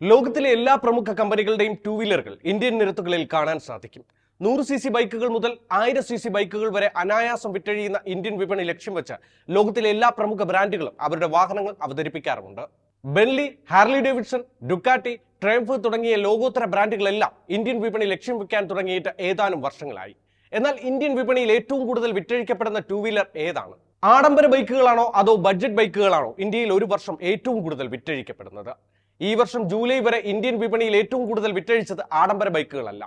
ലോകത്തിലെ എല്ലാ പ്രമുഖ കമ്പനികളുടെയും ടൂ വീലറുകൾ ഇന്ത്യൻ നിരത്തുകളിൽ കാണാൻ സാധിക്കും. നൂറ് സി സി ബൈക്കുകൾ മുതൽ ആയിരം സി സി ബൈക്കുകൾ വരെ അനായാസം വിറ്റഴിയുന്ന ഇന്ത്യൻ വിപണി ലക്ഷ്യം വെച്ച് ലോകത്തിലെ എല്ലാ പ്രമുഖ ബ്രാൻഡുകളും അവരുടെ വാഹനങ്ങൾ അവതരിപ്പിക്കാറുമുണ്ട്. Benelli Harley Davidson Ducati Triumph തുടങ്ങിയ ലോകോത്തര ബ്രാൻഡുകളെല്ലാം ഇന്ത്യൻ വിപണി ലക്ഷ്യം വെക്കാൻ തുടങ്ങിയിട്ട് ഏതാനും വർഷങ്ങളായി. എന്നാൽ ഇന്ത്യൻ വിപണിയിൽ ഏറ്റവും കൂടുതൽ വിറ്റഴിക്കപ്പെടുന്ന ടൂ വീലർ ഏതാണ്? ആഡംബര ബൈക്കുകളാണോ അതോ ബഡ്ജറ്റ് ബൈക്കുകളാണോ ഇന്ത്യയിൽ ഒരു വർഷം ഏറ്റവും കൂടുതൽ വിറ്റഴിക്കപ്പെടുന്നത്? ഈ വർഷം ജൂലൈ വരെ ഇന്ത്യൻ വിപണിയിൽ ഏറ്റവും കൂടുതൽ വിറ്റഴിച്ചത് ആഡംബര ബൈക്കുകളല്ല.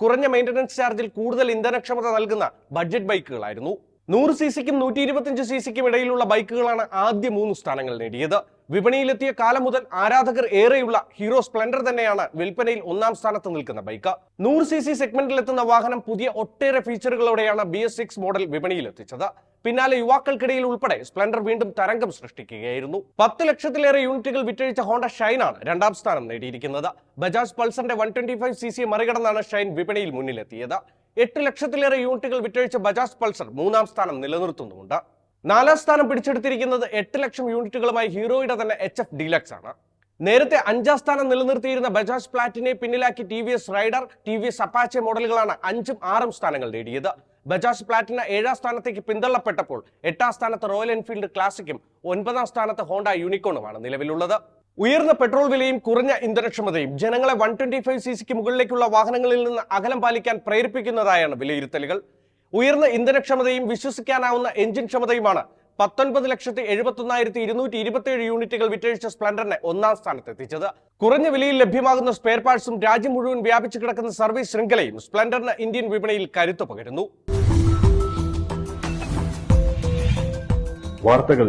കുറഞ്ഞ മെയിന്റനൻസ് ചാർജിൽ കൂടുതൽ ഇന്ധനക്ഷമത നൽകുന്ന ബഡ്ജറ്റ് ബൈക്കുകളായിരുന്നു നൂറ് സി സിക്കും നൂറ്റി ഇരുപത്തിയഞ്ച് സി സിക്കും ഇടയിലുള്ള ബൈക്കുകളാണ് ആദ്യ മൂന്ന് സ്ഥാനങ്ങൾ നേടിയത്. വിപണിയിലെത്തിയ കാലം മുതൽ ആരാധകർ ഏറെയുള്ള ഹീറോ സ്പ്ലെൻഡർ തന്നെയാണ് വിൽപ്പനയിൽ ഒന്നാം സ്ഥാനത്ത് നിൽക്കുന്ന ബൈക്ക്. നൂറ് സി സി സെഗ്മെന്റിലെത്തുന്ന വാഹനം പുതിയ ഒട്ടേറെ ഫീച്ചറുകളോടെയാണ് ബി എസ് സിക്സ് മോഡൽ വിപണിയിലെത്തിച്ചത്. പിന്നാലെ യുവാക്കൾക്കിടയിൽ ഉൾപ്പെടെ സ്പ്ലെൻഡർ വീണ്ടും തരംഗം സൃഷ്ടിക്കുകയായിരുന്നു. പത്ത് ലക്ഷത്തിലേറെ യൂണിറ്റുകൾ വിറ്റഴിച്ച ഹോണ്ട ഷൈനാണ് രണ്ടാം സ്ഥാനം നേടിയിരിക്കുന്നത്. Bajaj പൾസറിന്റെ one twenty five C C മറികടന്നാണ് ഷൈൻ വിപണിയിൽ മുന്നിലെത്തിയത്. എട്ട് ലക്ഷത്തിലേറെ യൂണിറ്റുകൾ വിറ്റഴിച്ച ബജാജ് പൾസർ മൂന്നാം സ്ഥാനം നിലനിർത്തുന്നുമുണ്ട്. നാലാം സ്ഥാനം പിടിച്ചെടുത്തിരിക്കുന്നത് എട്ട് ലക്ഷം യൂണിറ്റുകളുമായി ഹീറോയുടെ തന്നെ എച്ച് എഫ് ഡീലക്സ് ആണ്. നേരത്തെ അഞ്ചാം സ്ഥാനം നിലനിർത്തിയിരുന്ന ബജാജ് പ്ലാറ്റിനെ പിന്നിലാക്കി T V S Raider T V S Apache മോഡലുകളാണ് അഞ്ചും ആറും സ്ഥാനങ്ങൾ നേടിയത്. ബജാജ് പ്ലാറ്റിന ഏഴാം സ്ഥാനത്തേക്ക് പിന്തള്ളപ്പെട്ടപ്പോൾ എട്ടാം സ്ഥാനത്ത് റോയൽ എൻഫീൽഡ് ക്ലാസിക്കും ഒൻപതാം സ്ഥാനത്ത് ഹോണ്ട യൂണിക്കോണുമാണ് നിലവിലുള്ളത്. ഉയർന്ന പെട്രോൾ വിലയും കുറഞ്ഞ ഇന്ധനക്ഷമതയും ജനങ്ങളെ വൺ ട്വന്റി ഫൈവ് സി സിക്ക് മുകളിലേക്കുള്ള വാഹനങ്ങളിൽ നിന്ന് അകലം പാലിക്കാൻ പ്രേരിപ്പിക്കുന്നതായാണ് വിലയിരുത്തലുകൾ. ഉയർന്ന ഇന്ധനക്ഷമതയും വിശ്വസിക്കാനാവുന്ന എഞ്ചിൻ ക്ഷമതയുമാണ് പത്തൊൻപത് ലക്ഷത്തി എഴുപത്തി ഒന്നായിരത്തി ഇരുന്നൂറ്റി ഇരുപത്തിയേഴ് യൂണിറ്റുകൾ വിറ്റഴിച്ച സ്പ്ലൻഡറിനെ ഒന്നാം സ്ഥാനത്തെത്തിച്ചത്. കുറഞ്ഞ വിലയിൽ ലഭ്യമാകുന്ന സ്പെയർ പാർട്സും രാജ്യം മുഴുവൻ വ്യാപിച്ചു കിടക്കുന്ന സർവീസ് ശൃംഖലയും സ്പ്ലൻഡറിന് ഇന്ത്യൻ വിപണിയിൽ കരുത്തു പകരുന്നു. വാർത്തകൾ